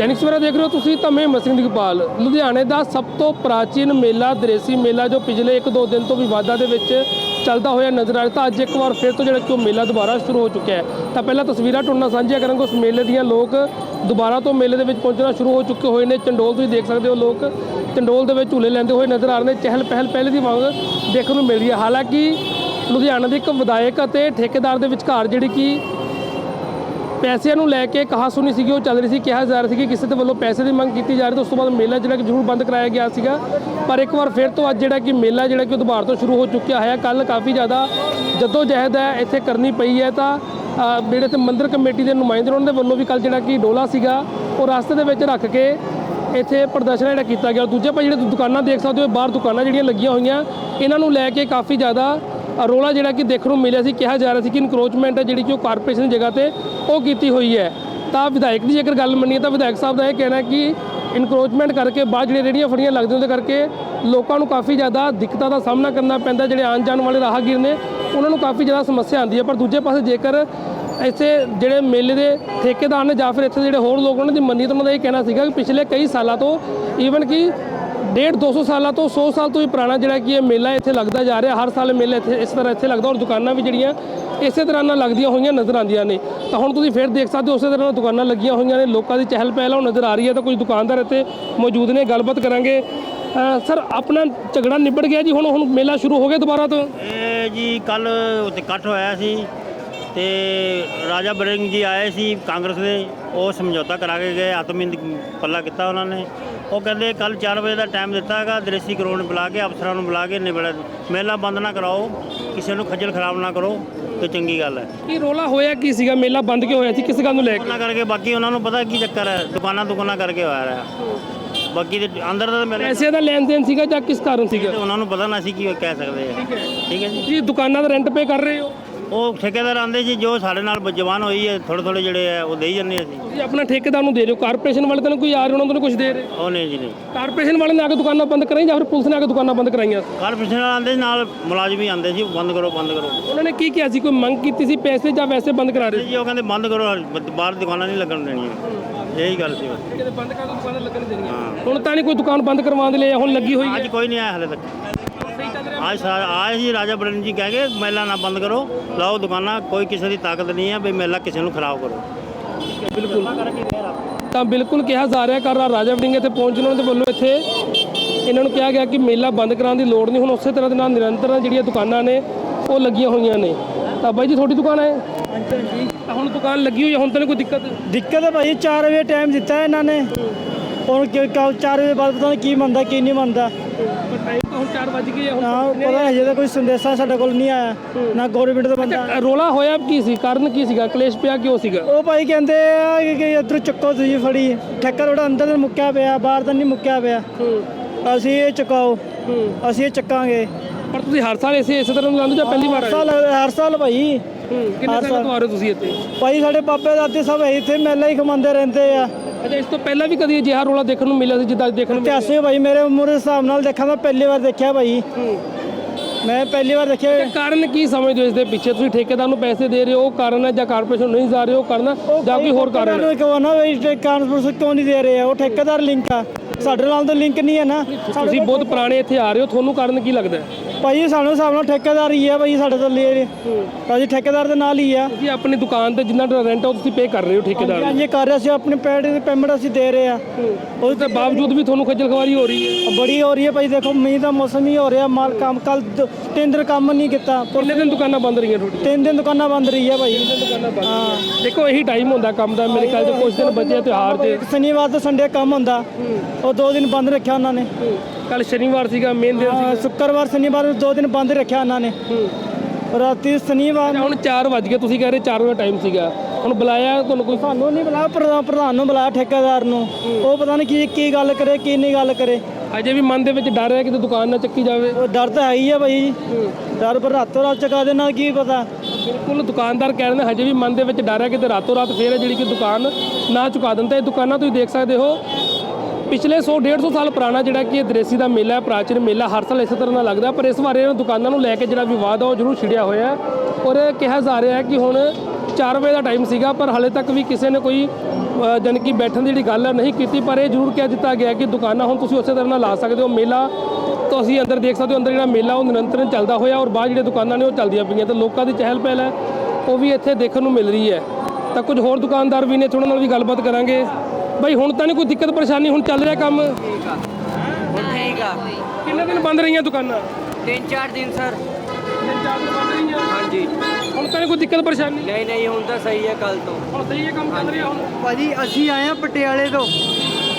ਦੈਨਿਕ ਸਵੇਰਾ ਦੇਖ ਰਹੇ ਹੋ ਤੁਸੀਂ ਤਾਂ ਮੈਂ ਮਸਿੰਘ ਦਿਗਪਾਲ ਲੁਧਿਆਣੇ ਦਾ ਸਭ ਤੋਂ ਪ੍ਰਾਚੀਨ ਮੇਲਾ, ਦਰੇਸੀ ਮੇਲਾ, ਜੋ ਪਿਛਲੇ 1-2 ਦਿਨ ਤੋਂ ਵਿਵਾਦਾਂ ਦੇ ਵਿੱਚ ਚੱਲਦਾ ਹੋਇਆ ਨਜ਼ਰ ਆ ਰਿਹਾ ਤਾਂ ਅੱਜ ਇੱਕ ਵਾਰ ਫਿਰ ਤੋਂ ਜਿਹੜਾ ਕਿ ਉਹ ਮੇਲਾ ਦੁਬਾਰਾ ਸ਼ੁਰੂ ਹੋ ਚੁੱਕਿਆ ਹੈ। ਤਾਂ ਪਹਿਲਾਂ ਤਸਵੀਰਾਂ ਤੁਹਾਡੇ ਸਾਂਝੀਆਂ ਕਰਾਂਗੇ। ਉਸ ਮੇਲੇ ਦੀਆਂ ਲੋਕ ਦੁਬਾਰਾ ਤੋਂ ਮੇਲੇ ਦੇ ਵਿੱਚ ਪਹੁੰਚਣਾ ਸ਼ੁਰੂ ਹੋ ਚੁੱਕੇ ਹੋਏ ਨੇ। ਚੰਡੋਲ ਤੁਸੀਂ ਦੇਖ ਸਕਦੇ ਹੋ ਲੋਕ ਚੰਡੋਲ ਦੇ ਵਿੱਚ ਝੂਲੇ ਲੈਂਦੇ ਹੋਏ ਨਜ਼ਰ ਆ ਰਹੇ ਨੇ। ਚਹਿਲ ਪਹਿਲ ਪਹਿਲੇ ਦੀ ਵਾਂਗ ਦੇਖਣ ਨੂੰ ਮਿਲ ਰਹੀ ਹੈ। ਹਾਲਾਂਕਿ ਲੁਧਿਆਣਾ ਦੇ ਇੱਕ ਵਿਧਾਇਕ ਅਤੇ ਠੇਕੇਦਾਰ ਦੇ ਵਿਚਕਾਰ ਜਿਹੜੀ ਕਿ ਪੈਸਿਆਂ ਨੂੰ ਲੈ ਕੇ ਕਹਾ ਸੁਣੀ ਸੀਗੀ, ਉਹ ਚੱਲ ਰਹੀ ਸੀ, ਕਿਹਾ ਜਾ ਰਿਹਾ ਸੀ ਕਿ ਕਿਸੇ ਦੇ ਵੱਲੋਂ ਪੈਸੇ ਦੀ ਮੰਗ ਕੀਤੀ ਜਾ ਰਹੀ ਤੇ ਉਸ ਤੋਂ ਬਾਅਦ ਮੇਲਾ ਜਿਹੜਾ ਕਿ ਜ਼ਰੂਰ ਬੰਦ ਕਰਾਇਆ ਗਿਆ ਸੀਗਾ। ਪਰ ਇੱਕ ਵਾਰ ਫਿਰ ਤੋਂ ਅੱਜ ਜਿਹੜਾ ਕਿ ਮੇਲਾ ਜਿਹੜਾ ਕਿ ਉਹ ਦੁਬਾਰਾ ਤੋਂ ਸ਼ੁਰੂ ਹੋ ਚੁੱਕਿਆ ਹੈ ਕੱਲ ਕਾਫੀ ਜ਼ਿਆਦਾ ਜਦੋਂ ਜਹਿਦ ਹੈ ਇੱਥੇ ਕਰਨੀ ਪਈ ਹੈ ਤਾਂ ਜਿਹੜੇ ਤੇ ਮੰਦਿਰ ਕਮੇਟੀ ਦੇ ਨੁਮਾਇੰਦੇ ਉਹਨਾਂ ਦੇ ਵੱਲੋਂ ਵੀ ਕੱਲ ਜਿਹੜਾ ਕਿ ਡੋਲਾ ਸੀਗਾ, ਉਹ ਰਸਤੇ ਦੇ ਵਿੱਚ ਰੱਖ ਕੇ ਇੱਥੇ ਪ੍ਰਦਰਸ਼ਨ ਜਿਹੜਾ ਕੀਤਾ ਗਿਆ। ਦੂਜੇ ਭਾਈ ਜਿਹੜੇ ਦੁਕਾਨਾਂ ਦੇਖ ਸਕਦੇ ਹੋ, ਬਾਹਰ ਦੁਕਾਨਾਂ ਜਿਹੜੀਆਂ ਲੱਗੀਆਂ ਹੋਈਆਂ, ਇਹਨਾਂ ਨੂੰ ਲੈ ਕੇ ਕਾਫੀ ਜ਼ਿਆਦਾ ਰੋਲਾ ਜਿਹੜਾ ਕਿ ਦੇਖਣ ਨੂੰ ਮਿਲਿਆ ਸੀ, ਕਿਹਾ ਜਾ ਰਿਹਾ ਸੀ ਕਿ ਇਨਕਰੋਚਮੈਂਟ ਹੈ ਜਿਹੜੀ ਕਿ ਉਹ ਕਾਰਪੋਰੇਸ਼ਨ ਦੀ ਜਗ੍ਹਾ ਤੇ ਉਹ ਕੀਤੀ ਹੋਈ ਹੈ। ਤਾਂ ਵਿਧਾਇਕ ਦੀ ਜੇਕਰ ਗੱਲ ਮੰਨੀਏ ਤਾਂ ਵਿਧਾਇਕ ਸਾਹਿਬ ਦਾ ਇਹ ਕਹਿਣਾ ਕਿ ਇਨਕਰੋਚਮੈਂਟ ਕਰਕੇ ਬਾਅਦ ਜਿਹੜੇ ਰੇੜੀਆਂ ਫੜੀਆਂ ਲੱਗਦੀਆਂ ਉਹਦੇ ਕਰਕੇ ਲੋਕਾਂ ਨੂੰ ਕਾਫੀ ਜ਼ਿਆਦਾ ਦਿੱਕਤਾਂ ਦਾ ਸਾਹਮਣਾ ਕਰਨਾ ਪੈਂਦਾ, ਜਿਹੜੇ ਆਉਣ ਜਾਣ ਵਾਲੇ ਰਾਹਗੀਰ ਨੇ, ਉਹਨਾਂ ਨੂੰ ਕਾਫੀ ਜ਼ਿਆਦਾ ਸਮੱਸਿਆ ਆਉਂਦੀ ਹੈ। ਪਰ ਦੂਜੇ ਪਾਸੇ ਜੇਕਰ ਇੱਥੇ ਜਿਹੜੇ ਮੇਲੇ ਦੇ ਠੇਕੇਦਾਰ ਨੇ ਜਾਂ ਫਿਰ ਇੱਥੇ ਜਿਹੜੇ ਹੋਰ ਲੋਕ ਉਹਨਾਂ ਦੀ ਮੰਨੀ ਤਾਂ ਉਹਨਾਂ ਦਾ ਇਹ ਕਹਿਣਾ ਸੀਗਾ ਕਿ ਪਿਛਲੇ ਕਈ ਸਾਲਾਂ ਤੋਂ ਈਵਨ ਕਿ ਡੇਢ 200 ਸਾਲਾਂ ਤੋਂ 100 ਸਾਲ ਤੋਂ ਹੀ ਪੁਰਾਣਾ ਜਿਹੜਾ ਕਿ ਇਹ ਮੇਲਾ ਇੱਥੇ ਲੱਗਦਾ ਜਾ ਰਿਹਾ, ਹਰ ਸਾਲ ਮੇਲਾ ਇੱਥੇ ਇਸ ਤਰ੍ਹਾਂ ਇੱਥੇ ਲੱਗਦਾ ਔਰ ਦੁਕਾਨਾਂ ਵੀ ਜਿਹੜੀਆਂ ਇਸੇ ਤਰ੍ਹਾਂ ਨਾਲ ਲੱਗਦੀਆਂ ਹੋਈਆਂ ਨਜ਼ਰ ਆਉਂਦੀਆਂ ਨੇ। ਤਾਂ ਹੁਣ ਤੁਸੀਂ ਫਿਰ ਦੇਖ ਸਕਦੇ ਹੋ ਉਸੇ ਤਰ੍ਹਾਂ ਦੁਕਾਨਾਂ ਲੱਗੀਆਂ ਹੋਈਆਂ ਨੇ, ਲੋਕਾਂ ਦੀ ਚਹਿਲ ਪਹਿਲ ਉਹ ਨਜ਼ਰ ਆ ਰਹੀ ਹੈ ਤਾਂ ਕੁਝ ਦੁਕਾਨਦਾਰ ਇੱਥੇ ਮੌਜੂਦ ਨੇ, ਗੱਲਬਾਤ ਕਰਾਂਗੇ। ਸਰ, ਆਪਣਾ ਝਗੜਾ ਨਿਬੜ ਗਿਆ ਜੀ, ਹੁਣ ਹੁਣ ਮੇਲਾ ਸ਼ੁਰੂ ਹੋ ਗਿਆ ਦੁਬਾਰਾ ਤੋਂ? ਇਹ ਜੀ ਕੱਲ ਉੱਥੇ ਇਕੱਠ ਹੋਇਆ ਸੀ। ਤੇ ਰਾਜਾ ਬਰਿੰਗ ਜੀ ਆਏ ਸੀ ਕਾਂਗਰਸ ਦੇ ਉਹ ਸਮਝੌਤਾ ਕਰਾ ਕੇ ਗਏ ਆਤਮਿੰਦ ਪੱਲਾ ਕੀਤਾ ਉਹਨਾਂ ਨੇ। ਉਹ ਕਹਿੰਦੇ ਕੱਲ 4 ਵਜੇ ਦਾ ਟਾਈਮ ਦਿੱਤਾ ਹੈਗਾ ਦ੍ਰਿਸ਼ਟੀ ਕਰੋੜ ਨੂੰ ਬੁਲਾ ਕੇ ਅਫਸਰਾਂ ਨੂੰ ਬੁਲਾ ਕੇ ਨਿਬੜ ਮੇਲਾ ਬੰਦ ਨਾ ਕਰਾਓ ਕਿਸੇ ਨੂੰ ਖੱਜਲ ਖਰਾਬ ਨਾ ਕਰੋ ਤੇ ਚੰਗੀ ਗੱਲ ਹੈ। ਕੀ ਰੋਲਾ ਹੋਇਆ ਕੀ ਸੀਗਾ? ਮੇਲਾ ਬੰਦ ਕਿਉਂ ਹੋਇਆ ਸੀ? ਕਿਸ ਗੱਲ ਨੂੰ ਲੈ ਕੇ? ਉਹਨਾਂ ਕਰਕੇ ਬਾਕੀ ਉਹਨਾਂ ਨੂੰ ਪਤਾ ਕੀ ਚੱਕਰ ਹੈ ਦੁਕਾਨਾਂ ਦੁਕਾਨਾਂ ਕਰਕੇ ਹੋਇਆ ਰਿਹਾ। ਬਾਕੀ ਦੇ ਅੰਦਰ ਦਾ ਮੇਲਾ ਪੈਸੇ ਦਾ ਲੈਣ ਦੇਣ ਸੀਗਾ ਜਾਂ ਕਿਸ ਕਾਰਨ ਸੀਗਾ? ਉਹਨਾਂ ਨੂੰ ਪਤਾ ਨਾ ਸੀ ਕੀ ਕਹਿ ਸਕਦੇ ਆ ਠੀਕ ਹੈ। ਜੀ। ਜੀ ਦੁਕਾਨਾਂ ਦਾ ਰੈਂਟ ਪੇ ਕਰ ਰਹੇ ਹੋ? ਉਹ ਠੇਕੇਦਾਰ ਆਂਦੇ ਜੀ ਜੋ ਸਾਡੇ ਨਾਲ ਜਵਾਨ ਹੋਈ ਹੈ ਥੋੜੇ ਥੋੜੇ ਜਿਹੜੇ ਆ ਉਹ ਦੇਈ ਜਾਂਦੇ ਅਸੀਂ। ਤੁਸੀਂ ਆਪਣਾ ਠੇਕੇਦਾਰ ਨੂੰ ਦੇ ਰਹੇ ਹੋ ਕਾਰਪੋਰੇਸ਼ਨ ਵਾਲੇ ਤਾਂ ਕੋਈ ਆ ਰਹੇ ਉਹਨਾਂ ਨੂੰ ਕੁਝ ਦੇ ਰਹੇ। ਉਹ ਨਹੀਂ ਜੀ ਨਹੀਂ। ਕਾਰਪੋਰੇਸ਼ਨ ਵਾਲੇ ਨੇ ਆ ਕੇ ਦੁਕਾਨਾਂ ਬੰਦ ਕਰਾਈਆਂ ਜਾਂ ਫਿਰ ਪੁਲਿਸ ਨੇ ਆ ਕੇ ਦੁਕਾਨਾਂ ਬੰਦ ਕਰਾਈਆਂ? ਕਾਰਪੋਰੇਸ਼ਨ ਵਾਲੇ ਆਂਦੇ ਨਾਲ ਮੁਲਾਜ਼ਮ ਹੀ ਆਂਦੇ ਸੀ ਬੰਦ ਕਰੋ ਬੰਦ ਕਰੋ। ਉਹਨਾਂ ਨੇ ਕੀ ਕਿਹਾ ਸੀ? ਕੋਈ ਮੰਗ ਕੀਤੀ ਸੀ ਪੈਸੇ ਜਾਂ ਵੈਸੇ ਬੰਦ ਕਰਾ ਰਹੇ? ਜੀ ਉਹ ਕਹਿੰਦੇ ਬੰਦ ਕਰੋ ਬਾਹਰ ਦੁਕਾਨਾਂ ਨਹੀਂ ਲੱਗਣ ਦੇਣੀਆਂ। ਇਹੀ ਗੱਲ ਸੀ। ਸੀ ਕਿਤੇ ਬੰਦ ਕਰ ਦੋ ਦੁਕਾਨਾਂ ਲੱਗਣ ਦੇਣੀਆਂ। ਹਾਂ। ਹੁਣ ਤਾਂ ਨਹੀਂ ਕੋਈ ਦੁਕਾਨ ਬੰਦ ਕਰਵਾਉਣ ਦੇ ਲਈ ਹੁਣ ਲੱਗੀ ਹੋਈ ਅੱਜ ਕੋਈ ਨਹੀਂ ਆਇਆ ਹਲੇ ਤੱਕ। ਅੱਜ ਸਾ- ਆਏ ਸੀ ਰਾਜਾ ਬਰਨ ਜੀ ਕਹਿ ਕੇ ਮੇਲਾ ਨਾ ਬੰਦ ਕਰੋ ਲਾਓ ਦੁਕਾਨਾਂ ਕੋਈ ਕਿਸੇ ਦੀ ਤਾਕਤ ਨਹੀਂ ਹੈ ਵੀ ਮੇਲਾ ਕਿਸੇ ਨੂੰ ਖਰਾਬ ਕਰੋ। ਬਿਲਕੁਲ। ਤਾਂ ਬਿਲਕੁਲ ਕਿਹਾ ਜਾ ਰਿਹਾ ਕਰ ਰਾਜਾ ਵੜਿੰਗ ਇੱਥੇ ਪਹੁੰਚਣ ਉਹਨਾਂ ਦੇ ਵੱਲੋਂ ਇੱਥੇ ਇਹਨਾਂ ਨੂੰ ਕਿਹਾ ਗਿਆ ਕਿ ਮੇਲਾ ਬੰਦ ਕਰਾਉਣ ਦੀ ਲੋੜ ਨਹੀਂ ਹੁਣ ਉਸੇ ਤਰ੍ਹਾਂ ਦੇ ਨਾਲ ਨਿਰੰਤਰ ਜਿਹੜੀਆਂ ਦੁਕਾਨਾਂ ਨੇ ਉਹ ਲੱਗੀਆਂ ਹੋਈਆਂ ਨੇ। ਤਾਂ ਬਾਈ ਜੀ ਤੁਹਾਡੀ ਦੁਕਾਨ ਹੈ? ਹਾਂਜੀ ਹੁਣ ਦੁਕਾਨ ਲੱਗੀ ਹੋਈ ਹੈ ਹੁਣ ਤਾਂ ਕੋਈ ਦਿੱਕਤ? ਦਿੱਕਤ ਹੈ ਭਾਈ 4 ਵਜੇ ਟਾਈਮ ਦਿੱਤਾ ਹੈ ਇਹਨਾਂ ਨੇ। ਹੁਣ ਕਿ 4 ਵਜੇ ਬਾਅਦ ਪਤਾ ਨਹੀਂ ਕੀ ਮੰਨਦਾ ਕੀ ਨਹੀਂ ਮੰਨਦਾ ਪਰ ਟਾਈਮ ਤਾਂ ਹੁਣ 4 ਵਜ ਗਏ ਆ ਹੁਣ ਨਾ ਪਤਾ ਹਜੇ ਤਾਂ ਕੋਈ ਸੰਦੇਸ਼ਾ ਸਾਡੇ ਕੋਲ ਨਹੀਂ ਆਇਆ। ਨਾ ਗਵਰਨਮੈਂਟ ਦਾ ਬੰਦਾ। ਰੋਲਾ ਹੋਇਆ ਕੀ ਸੀ? ਕਾਰਨ ਕੀ ਸੀਗਾ? ਕਲੇਸ਼ ਪਿਆ ਕਿਉਂ ਸੀਗਾ? ਉਹ ਭਾਈ ਕਹਿੰਦੇ ਆ ਕਿ- ਕਿ ਇੱਧਰ ਚੱਕੋ ਤੁਸੀਂ ਫੜੀ। ਠੇਕਾ ਤੁਹਾਡਾ ਅੰਦਰ ਤਾਂ ਮੁੱਕਿਆ ਪਿਆ ਬਾਹਰ ਤਾਂ ਨਹੀਂ ਮੁੱਕਿਆ ਪਿਆ। ਅਸੀਂ ਇਹ ਚੁਕਾਓ। ਅਸੀਂ ਇਹ ਚੱਕਾਂਗੇ। ਪਰ ਤੁਸੀਂ ਹਰ ਸਾਲ ਇਸੇ ਇਸੇ ਤਰ੍ਹਾਂ ਲਾਉਂਦੇ ਜਾਂ ਪਹਿਲੀ ਵਾਰ ਹਰ ਆਏ ਸਾਲ ਹਰ ਸਾਲ ਭਾਈ। ਕਿੰਨੇ ਹਰ ਸਾਲ ਤੋਂ ਆ ਰਹੇ ਹੋ ਤੁਸੀਂ ਇੱਥੇ? ਭਾਈ ਸਾਡੇ ਪਾਪੇ ਦਾਦੇ ਸਭ ਇੱਥੇ ਮੇਲਾ ਹੀ ਖਮਾਉਂਦੇ ਰਹਿੰਦੇ ਆ। ਅੱਛਾ ਇਸ ਤੋਂ ਪਹਿਲਾਂ ਵੀ ਕਦੀ ਅਜਿਹਾ ਰੋਲਾ ਦੇਖਣ ਨੂੰ ਮਿਲਿਆ ਸੀ ਜਿੱਦਾਂ ਅੱਜ ਦੇਖਣ ਨੂੰ ਮਿਲਿਆ? ਇਤਿਹਾਸੇ ਭਾਈ ਮੇਰੇ ਉਮਰ ਦੇ ਹਿਸਾਬ ਨਾਲ ਦੇਖਾਂ ਤਾਂ ਪਹਿਲੀ ਵਾਰ ਦੇਖਿਆ ਭਾਈ ਮੈਂ ਪਹਿਲੀ ਵਾਰ ਦੇਖਿਆ। ਤੇ ਕਾਰਨ ਕੀ ਸਮਝਦੇ ਹੋ ਇਸ ਦੇ ਪਿੱਛੇ? ਤੁਸੀਂ ਠੇਕੇਦਾਰ ਨੂੰ ਪੈਸੇ ਦੇ ਰਹੇ ਹੋ ਉਹ ਕਾਰਨ ਹੈ ਜਾਂ ਕਾਰਪੋਰੇਸ਼ਨ ਨੂੰ ਨਹੀਂ ਜਾ ਰਹੇ ਹੋ ਕਾਰਨ ਜਾਂ ਕੋਈ ਹੋਰ ਕਾਰਨ ਹੈ? ਨੂੰ ਕਹੋ ਨਾ ਵੀ ਕਾਨਫਰੰਸ ਕਿਉਂ ਨਹੀਂ ਦੇ ਰਹੇ ਆ? ਉਹ ਠੇਕੇਦਾਰ ਲਿੰਕ ਆ। ਸਾਡੇ ਨਾਲ ਤਾਂ ਲਿੰਕ ਨਹੀਂ ਹੈ ਨਾ। ਤੁਸੀਂ ਬਹੁਤ ਪੁਰਾਣੇ ਇੱਥੇ ਆ ਰਹੇ ਹੋ ਤੁਹਾਨੂੰ ਕਾਰਨ ਕੀ ਲੱਗਦਾ ਹੈ? ਭਾਈ ਸਾਨੂੰ ਹਿਸਾਬ ਨਾਲ ਠੇਕੇਦਾਰ ਹੀ ਆ ਭਾਈ ਸਾਡੇ ਤੋਂ ਲਈ ਭਾਜੀ ਠੇਕੇਦਾਰ ਦੇ ਨਾਲ ਹੀ ਆ। ਤੁਸੀਂ ਆਪਣੀ ਦੁਕਾਨ ਤੇ ਜਿੰਨਾ ਰੈਂਟ ਉਹ ਤੁਸੀਂ ਪੇ ਕਰ ਰਹੇ ਹੋ ਠੇਕੇਦਾਰ ਨੂੰ ਹਾਂਜੀ ਕਰ ਰਹੇ ਸੀ ਆਪਣੀ ਪੈਡ ਦੀ ਪੇਮੈਂਟ ਅਸੀਂ ਦੇ ਰਹੇ ਆ ਉਸ ਦੇ ਬਾਵਜੂਦ ਵੀ ਤੁਹਾਨੂੰ ਖੱਜਲ ਖਵਾਰੀ ਹੋ ਰਹੀ ਹੈ। ਬੜੀ ਹੋ ਰਹੀ ਹੈ ਭਾਈ ਦੇਖੋ ਮੀਂਹ ਦਾ ਮੌਸਮ ਹੀ ਹੋ ਰਿਹਾ। ਮਾਲ ਕੰਮ ਕੱਲ ਤਿੰਨ ਦਿਨ ਕੰਮ ਨਹੀਂ ਕੀਤਾ। ਕਿੰਨੇ ਦਿਨ ਦੁਕਾਨਾਂ ਬੰਦ ਰਹੀਆਂ ਤੁਹਾਡੀਆਂ? ਤਿੰਨ ਦਿਨ ਦੁਕਾਨਾਂ ਬੰਦ ਰਹੀ ਆ ਭਾਈ। ਦੁਕਾਨਾਂ ਬੰਦ ਦੇਖੋ ਇਹੀ ਟਾਈਮ ਹੁੰਦਾ ਕੰਮ ਦਾ। ਮੇਰੇ ਖਿਆਲ 'ਚ ਕੁਝ ਦਿਨ ਬਚੇ ਆ ਤਿਉਹਾਰ ਦੇ ਸ਼ਨੀਵਾਰ ਤੋਂ ਸੰਡੇ ਕੰਮ ਹੁੰਦਾ। ਉਹ ਦੋ ਦਿਨ ਬੰਦ ਰੱਖਿਆ ਉਹਨਾਂ ਨੇ। ਕੱਲ ਸ਼ਨੀਵਾਰ ਸੀਗਾ ਮੇਨ ਦਿਨ ਹਾਂ, ਸ਼ੁੱਕਰਵਾਰ ਸ਼ਨੀਵਾਰ ਨੂੰ ਦੋ ਦਿਨ ਬੰਦ ਰੱਖਿਆ ਉਹਨਾਂ ਨੇ। ਰਾਤੀ ਸ਼ਨੀਵਾਰ ਹੁਣ 4 ਵਜ ਗਏ ਤੁਸੀਂ ਕਹਿ ਰਹੇ 4 ਵਜੇ ਟਾਈਮ ਸੀਗਾ। ਹੁਣ ਬੁਲਾਇਆ ਤੁਹਾਨੂੰ ਕੋਈ? ਸਾਨੂੰ ਨਹੀਂ ਬੁਲਾਇਆ ਪ੍ਰਧਾਨ ਪ੍ਰਧਾਨ ਨੂੰ ਬੁਲਾਇਆ ਠੇਕੇਦਾਰ ਨੂੰ। ਉਹ ਪਤਾ ਨਹੀਂ ਕੀ ਕੀ ਗੱਲ ਕਰੇ ਕੀ ਨਹੀਂ ਗੱਲ ਕਰੇ। ਅਜੇ ਵੀ ਮਨ ਦੇ ਵਿੱਚ ਡਰ ਹੈ ਕਿ ਦੁਕਾਨ ਨਾ ਚੱਕੀ ਜਾਵੇ। ਉਹ ਡਰ ਤਾਂ ਹੈ ਹੀ ਆ ਭਾਈ ਡਰ ਪਰ ਰਾਤੋਂ ਰਾਤ ਚਕਾ ਦੇ ਨਾਲ ਕੀ ਪਤਾ। ਬਿਲਕੁਲ ਦੁਕਾਨਦਾਰ ਕਹਿ ਰਹੇ ਨੇ ਹਜੇ ਵੀ ਮਨ ਦੇ ਵਿੱਚ ਡਰ ਹੈ ਕਿ ਤੇ ਰਾਤੋਂ ਰਾਤ ਫੇਰ ਹੈ ਜਿਹੜੀ ਕਿ ਦੁਕਾਨ ਨਾ ਚੁਕਾ ਦਿੰਦਾ। ਇਹ ਦੁਕਾਨਾਂ ਤੁਸੀਂ ਦੇਖ ਸਕਦੇ ਹੋ ਪਿਛਲੇ 100 150 ਸਾਲ ਪੁਰਾਣਾ ਜਿਹੜਾ ਕਿ ਇਹ ਦਰੇਸੀ ਦਾ ਮੇਲਾ ਹੈ ਪ੍ਰਾਚੀਨ ਮੇਲਾ ਹਰ ਸਾਲ ਇਸੇ ਤਰ੍ਹਾਂ ਨਾਲ ਲੱਗਦਾ ਪਰ ਇਸ ਵਾਰ ਇਹਨਾਂ ਦੁਕਾਨਾਂ ਨੂੰ ਲੈ ਕੇ ਜਿਹੜਾ ਵਿਵਾਦ ਆ ਉਹ ਜ਼ਰੂਰ ਛਿੜਿਆ ਹੋਇਆ ਹੈ। ਔਰ ਕਿਹਾ ਜਾ ਰਿਹਾ ਹੈ ਕਿ ਹੁਣ 4 ਵਜੇ ਦਾ ਟਾਈਮ ਸੀਗਾ ਪਰ ਹਾਲੇ ਤੱਕ ਵੀ ਕਿਸੇ ਨੇ ਕੋਈ ਅ, ਜਾਣੀ ਕਿ ਬੈਠਣ ਦੀ ਜਿਹੜੀ ਗੱਲ ਹੈ ਨਹੀਂ ਕੀਤੀ। ਪਰ ਇਹ ਜ਼ਰੂਰ ਕਹਿ ਦਿੱਤਾ ਗਿਆ ਕਿ ਦੁਕਾਨਾਂ ਹੁਣ ਤੁਸੀਂ ਉਸੇ ਤਰ੍ਹਾਂ ਨਾਲ ਲਾ ਸਕਦੇ ਹੋ। ਮੇਲਾ ਤੁਸੀਂ ਅੰਦਰ ਦੇਖ ਸਕਦੇ ਹੋ ਅੰਦਰ ਜਿਹੜਾ ਮੇਲਾ ਉਹ ਨਿਰੰਤਰਨ ਚੱਲਦਾ ਹੋਇਆ ਔਰ ਬਾਹਰ ਜਿਹੜੇ ਦੁਕਾਨਾਂ ਨੇ ਉਹ ਚੱਲਦੀਆਂ ਪਈਆਂ। ਤੇ ਲੋਕਾਂ ਦੀ ਚਹਿਲ ਪਹਿਲ ਹੈ ਉਹ ਵੀ ਇੱਥੇ ਦੇਖਣ ਨੂੰ ਮਿਲ ਰਹੀ ਹੈ। ਤਾਂ ਕੁਝ ਹੋਰ ਦੁਕਾਨਦਾਰ ਵੀ ਨੇ ਤੇ ਉਹਨਾਂ ਨਾਲ ਵੀ ਗੱਲਬਾਤ ਕਰਾਂਗੇ। ਬਈ ਹੁਣ ਤਾਂ ਨਹੀਂ ਕੋਈ ਦਿੱਕਤ ਪਰੇਸ਼ਾਨੀ ਹੁਣ ਚੱਲ ਰਿਹਾ ਕੰਮ। ਠੀਕ ਆ। ਕਿੰਨੇ ਦਿਨ ਬੰਦ ਰਹੀਆਂ ਦੁਕਾਨਾਂ? ਤਿੰਨ ਚਾਰ ਦਿਨ ਸਰ। ਤਿੰਨ ਚਾਰ ਦਿਨ ਬੰਦ ਰਹੀਆਂ? ਹਾਂਜੀ। ਹੁਣ ਤਾਂ ਨਹੀਂ ਕੋਈ ਦਿੱਕਤ ਪਰੇਸ਼ਾਨੀ? ਨਹੀਂ ਨਹੀਂ ਹੁਣ ਤਾਂ ਸਹੀ ਹੈ ਕੱਲ ਤੋਂ। ਹੁਣ ਸਹੀ ਹੈ ਕੰਮ ਚੱਲ ਰਿਹਾ ਹੁਣ? ਭਾਜੀ ਅਸੀਂ ਆਏ ਆ ਪਟਿਆਲੇ ਤੋਂ।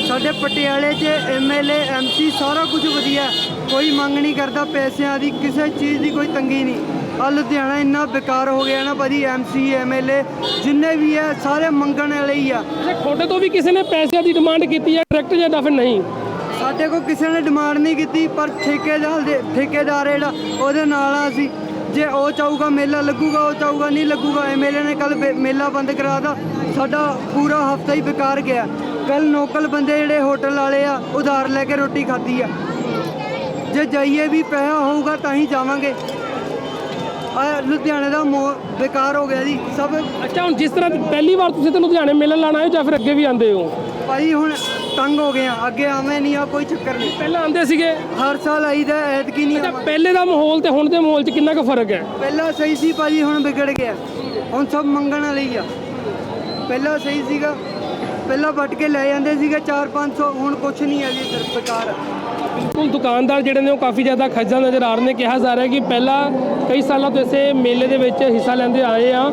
ਸਾਡੇ ਪਟਿਆਲੇ 'ਚ ਐਮਐਲਏ ਐਮਸੀ ਸਾਰਾ ਕੁਝ ਵਧੀਆ। ਕੋਈ ਮੰਗ ਨਹੀਂ ਕਰਦਾ ਪੈਸਿਆਂ ਦੀ ਕਿਸੇ ਚੀਜ਼ ਦੀ ਕੋਈ ਤੰਗੀ ਨਹੀਂ। ਆ ਲੁਧਿਆਣਾ ਇੰਨਾ ਬੇਕਾਰ ਹੋ ਗਿਆ ਨਾ ਭਾਜੀ ਐਮਸੀ ਐਮਐਲਏ ਜਿੰਨੇ ਵੀ ਹੈ ਸਾਰੇ ਮੰਗਣ ਵਾਲੇ ਹੀ ਆ। ਅੱਛਾ ਤੁਹਾਡੇ ਤੋਂ ਵੀ ਕਿਸੇ ਨੇ ਪੈਸਿਆਂ ਦੀ ਡਿਮਾਂਡ ਕੀਤੀ ਹੈ ਡਾਇਰੈਕਟ ਜਾਂ ਫਿਰ ਨਹੀਂ। ਸਾਡੇ ਕੋਲ ਕਿਸੇ ਨੇ ਡਿਮਾਂਡ ਨਹੀਂ ਕੀਤੀ ਪਰ ਠੇਕੇਦਾਰ ਦੇ ਠੇਕੇਦਾਰ ਜਿਹੜਾ ਉਹਦੇ ਨਾਲ ਆ ਅਸੀਂ। ਜੇ ਉਹ ਚਾਹੂਗਾ ਮੇਲਾ ਲੱਗੂਗਾ ਉਹ ਚਾਹੂਗਾ ਨਹੀਂ ਲੱਗੂਗਾ ਐਮਐਲਏ ਨੇ ਕੱਲ ਮੇਲਾ ਬੰਦ ਕਰਾਤਾ। ਸਾਡਾ ਪੂਰਾ ਹਫਤਾ ਹੀ ਬੇਕਾਰ ਗਿਆ। ਕੱਲ ਲੋਕਲ ਬੰਦੇ ਜਿਹੜੇ ਹੋਟਲ ਵਾਲੇ ਆ ਉਧਾਰ ਲੈ ਕੇ ਰੋਟੀ ਖਾਧੀ ਆ। ਜੇ ਜਾਈਏ ਵੀ ਪੈਸਾ ਹੋਊਗਾ ਤਾਂ ਹੀ ਜਾਵਾਂਗੇ। ਆ ਲੁਧਿਆਣੇ ਦਾ ਮੋ ਬੇਕਾਰ ਹੋ ਗਿਆ ਜੀ ਸਭ ਅੱਛਾ ਹੁਣ ਜਿਸ ਤਰ੍ਹਾਂ ਪਹਿਲੀ ਵਾਰ ਤੁਸੀਂ ਤੇ ਲੁਧਿਆਣੇ ਮੇਲਾ ਲਾਣ ਆਏ ਹੋ ਜਾਂ ਫਿਰ ਅੱਗੇ ਵੀ ਆਉਂਦੇ ਹੋ? ਭਾਈ ਹੁਣ ਤੰਗ ਹੋ ਗਏ ਆ ਅੱਗੇ ਆਵੇਂ ਨਹੀਂ ਆ ਕੋਈ ਚੱਕਰ ਨਹੀਂ। ਪਹਿਲਾਂ ਆਉਂਦੇ ਸੀਗੇ? ਹਰ ਸਾਲ ਆਈਦਾ ਐਤਕੀ ਨਹੀਂ ਅੱਛਾ ਆਵਾਂਗੇ ਪਹਿਲੇ ਦਾ ਮਾਹੌਲ ਤੇ ਹੁਣ ਦੇ ਮਾਹੌਲ 'ਚ ਕਿੰਨਾ ਕੁ ਫ਼ਰਕ ਹੈ? ਪਹਿਲਾਂ ਸਹੀ ਸੀ ਭਾਜੀ ਹੁਣ ਵਿਗੜ ਗਿਆ। ਹੁਣ ਸਭ ਮੰਗਣ ਵਾਲੇ ਹੀ ਆ। ਪਹਿਲਾਂ ਸਹੀ ਸੀਗਾ। ਪਹਿਲਾਂ ਵੱਟ ਕੇ ਲੈ ਜਾਂਦੇ ਸੀਗੇ 4-500 ਹੁਣ ਕੁਛ ਨਹੀਂ ਹੈ ਜੀ ਇੱਧਰ ਬੇਕਾਰ। ਆ ਬਿਲਕੁਲ ਦੁਕਾਨਦਾਰ ਜਿਹੜੇ ਨੇ ਉਹ ਕਾਫੀ ਜ਼ਿਆਦਾ ਖੱਜਲ ਨਜ਼ਰ ਆ ਰਹੇ ਨੇ। ਕਿਹਾ ਜਾ ਰਿਹਾ ਕਿ ਪਹਿਲਾਂ ਕਈ ਸਾਲਾਂ ਤੋਂ ਇਸੇ ਮੇਲੇ ਦੇ ਵਿੱਚ ਹਿੱਸਾ ਲੈਂਦੇ ਆਏ ਆ,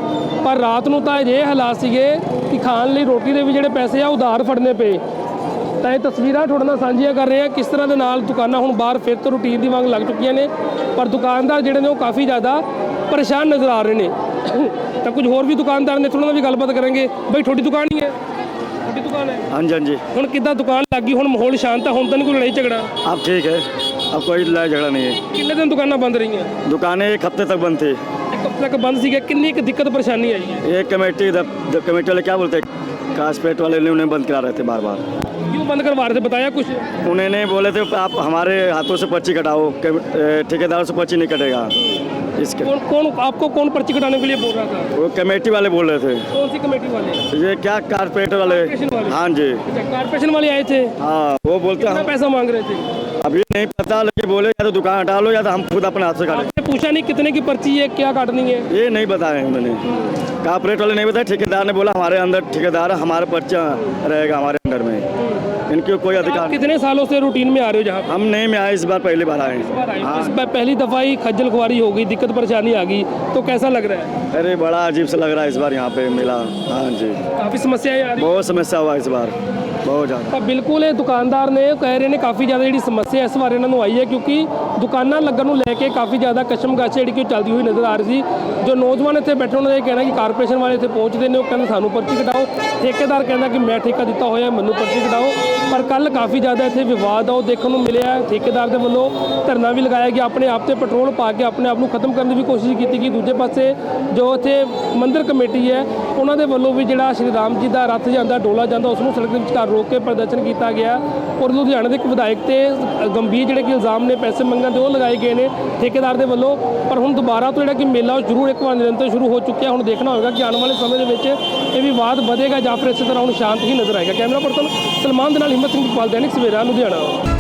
ਪਰ ਰਾਤ ਨੂੰ ਤਾਂ ਅਜਿਹੇ ਹਾਲਾਤ ਸੀਗੇ ਕਿ ਖਾਣ ਲਈ ਰੋਟੀ ਦੇ ਵੀ ਜਿਹੜੇ ਪੈਸੇ ਆ, ਉਧਾਰ ਫੜਨੇ ਪਏ। ਤਾਂ ਇਹ ਤਸਵੀਰਾਂ ਤੁਹਾਡੇ ਨਾਲ ਸਾਂਝੀਆਂ ਕਰ ਰਹੇ ਆ। ਕਿਸ ਤਰ੍ਹਾਂ ਦੇ ਨਾਲ ਦੁਕਾਨਾਂ ਹੁਣ ਬਾਹਰ ਫਿਰ ਤੋਂ ਰੂਟੀਨ ਦੀ ਵਾਂਗ ਲੱਗ ਚੁੱਕੀਆਂ ਨੇ, ਪਰ ਦੁਕਾਨਦਾਰ ਜਿਹੜੇ ਨੇ ਉਹ ਕਾਫੀ ਜ਼ਿਆਦਾ ਪਰੇਸ਼ਾਨ ਨਜ਼ਰ ਆ ਰਹੇ ਨੇ। ਤਾਂ ਕੁਝ ਹੋਰ ਵੀ ਦੁਕਾਨਦਾਰ ਨੇ ਉਹਨਾਂ ਨਾਲ ਵੀ ਗੱਲਬਾਤ ਕਰਾਂਗੇ। ਬਈ, ਤੁਹਾਡੀ ਦੁਕਾਨ ਹੀ ਹੈ। ਤੁਹਾਡੀ ਦੁਕਾਨ ਹੈ हाँ जी हाँ जी ਹੁਣ ਕਿੱਦਾਂ ਦੁਕਾਨ ਲੱਗੀ ਹੁਣ ਮਾਹੌਲ ਸ਼ਾਂਤ ਆ ਹੁਣ ਤਾਂ ਨਹੀਂ ਕੋਈ ਲੜਾਈ ਝਗੜਾ अब ठीक है अब कोई लड़ाई झगड़ा नहीं है ਕਿੰਨੇ ਦਿਨ ਦੁਕਾਨਾਂ ਬੰਦ ਰਹੀਆਂ दुकानें एक हफ्ते तक बंद थी ਇੱਕ ਹਫ਼ਤੇ ਤੱਕ ਬੰਦ ਸੀਗੇ ਕਿੰਨੀ ਕੁ ਦਿੱਕਤ ਪਰੇਸ਼ਾਨੀ ਆਈ ਹੈ ये कमेटी द- द- कमेटी वाले क्या बोलते हैं कास्पेट वाले ने उन्हें बंद करा रहे थे बार बार क्यों बंद करवा रहे थे बताया कुछ उन्होंने बोले थे आप हमारे हाथों से पर्ची कटाओ कम- ए, ठेकेदार से पर्ची नहीं कटेगा इसके। कौन कौन आपको कौन पर्ची कटाने के लिए बोल रहा था? वो कमेटी वाले बोल रहे थे। कौन सी कमेटी वाले? ये क्या कारपेट वाले? हाँ जी। अच्छा कारपोरेशन वाले आए थे। हाँ वो बोलते हैं पैसा मांग रहे थे? अभी नहीं पता लेकिन बोले या तो दुकान हटा लो या तो हम खुद अपने हाथ से काटें। पूछा नहीं कितने की पर्ची है क्या काटनी है? ये नहीं बताया उन्होंने। कारपोरेट वाले नहीं बताया ठेकेदार ने बोला हमारे अंदर ठेकेदार हमारा पर्चा रहेगा हमारे अंडर में। इनकी कोई आप अधिकार नहीं कितने सालों से रूटीन में आ रहे हो जहाँ हम नहीं में आए इस बार पहली बार आए पर आए हो? हाँ इस बार पहली दफा ही खज्जल खुआरी हो गई दिक्कत परेशानी आ गई तो कैसा लग रहा है अरे बड़ा अजीब सा लग रहा है इस बार यहाँ पे मिला हाँ जी काफी समस्याएं आ रही बहुत समस्या हुआ इस बार बहुत ज़्यादा ਤਾਂ ਬਿਲਕੁਲ ਇਹ ਦੁਕਾਨਦਾਰ ਨੇ ਕਹਿ ਰਹੇ ਨੇ ਕਾਫੀ ਜ਼ਿਆਦਾ ਜਿਹੜੀ ਸਮੱਸਿਆ ਇਸ ਵਾਰ ਇਹਨਾਂ ਨੂੰ ਆਈ ਹੈ ਕਿਉਂਕਿ ਦੁਕਾਨਾਂ ਲੱਗਣ ਨੂੰ ਲੈ ਕੇ ਕਾਫੀ ਜ਼ਿਆਦਾ ਕਸ਼ਮਕਸ਼ ਜਿਹੜੀ ਕਿ ਉਹ ਚੱਲਦੀ ਹੋਈ ਨਜ਼ਰ ਆ ਰਹੀ ਸੀ ਜੋ ਨੌਜਵਾਨ ਇੱਥੇ ਬੈਠੇ ਉਹਨਾਂ ਦਾ ਇਹ ਕਹਿਣਾ ਕਿ ਕਾਰਪੋਰੇਸ਼ਨ ਵਾਲੇ ਇੱਥੇ ਪਹੁੰਚਦੇ ਨੇ ਉਹ ਕਹਿੰਦੇ ਸਾਨੂੰ ਪਰਚੀ ਕਟਾਓ ਠੇਕੇਦਾਰ ਕਹਿੰਦਾ ਕਿ ਮੈਂ ਠੇਕਾ ਦਿੱਤਾ ਹੋਇਆ ਮੈਨੂੰ ਪਰਚੀ ਕਟਾਓ ਪਰ ਕੱਲ ਕਾਫੀ ਜ਼ਿਆਦਾ ਇੱਥੇ ਵਿਵਾਦ ਆ, ਉਹ ਦੇਖਣ ਨੂੰ ਮਿਲਿਆ ਠੇਕੇਦਾਰ ਦੇ ਵੱਲੋਂ ਧਰਨਾ ਵੀ ਲਗਾਇਆ ਗਿਆ, ਆਪਣੇ ਆਪ ਤੇ ਪੈਟਰੋਲ ਪਾ ਕੇ ਆਪਣੇ ਆਪ ਨੂੰ ਖਤਮ ਕਰਨ ਦੀ ਵੀ ਕੋਸ਼ਿਸ਼ ਕੀਤੀ ਗਈ। ਦੂਜੇ ਪਾਸੇ ਜੋ ਇੱਥੇ ਮੰਦਰ ਕਮੇਟੀ ਹੈ ਉਹਨਾਂ ਦੇ ਵੱਲੋਂ ਵੀ ਜਿਹੜਾ ਸ਼੍ਰੀ ਰਾਮ ਜੀ ਦਾ ਰੱਥ ਜਾਂਦਾ, ਡੋਲਾ ਜਾਂਦਾ, ਉਸ ਨੂੰ ਸੜਕ ਦੇ ਵਿਚਕਾਰ ਰੋਕ ਕੇ ਪ੍ਰਦਰਸ਼ਨ ਕੀਤਾ ਗਿਆ। ਔਰ ਲੁਧਿਆਣਾ ਦੇ ਇੱਕ ਵਿਧਾਇਕ ਤੇ ਗੰਭੀਰ ਜਿਹੜੇ ਕਿ ਇਲਜ਼ਾਮ ਨੇ, ਪੈਸੇ ਮੰਗਣ ਦੇ ਉਹ ਲਗਾਏ ਗਏ ਨੇ ਠੇਕੇਦਾਰ ਦੇ ਵੱਲੋਂ। ਪਰ ਹੁਣ ਦੁਬਾਰਾ ਤੋਂ ਜਿਹੜਾ ਕਿ ਮੇਲਾ ਉਹ ਜ਼ਰੂਰ ਇੱਕ ਵਾਰ ਨਿਰੰਤਰ ਸ਼ੁਰੂ ਹੋ ਚੁੱਕਿਆ। ਹੁਣ ਦੇਖਣਾ ਹੋਵੇਗਾ ਕਿ ਆਉਣ ਵਾਲੇ ਸਮੇਂ ਦੇ ਵਿੱਚ ਇਹ ਵਿਵਾਦ ਵਧੇਗਾ ਜਾਂ ਫਿਰ ਇਸੇ ਤਰ੍ਹਾਂ ਹੁਣ ਸ਼ਾਂਤ ਹੀ ਨਜ਼ਰ ਆਏਗਾ। ਕੈਮਰਾ ਪਰਸਨ ਸਲਮਾਨ ਦੇ ਨਾਲ ਹਿੰਮਤ ਸਿੰਘ ਪਾਲ ਦੈਨਿਕ ਸਵੇਰਾ, ਲੁਧਿਆਣਾ।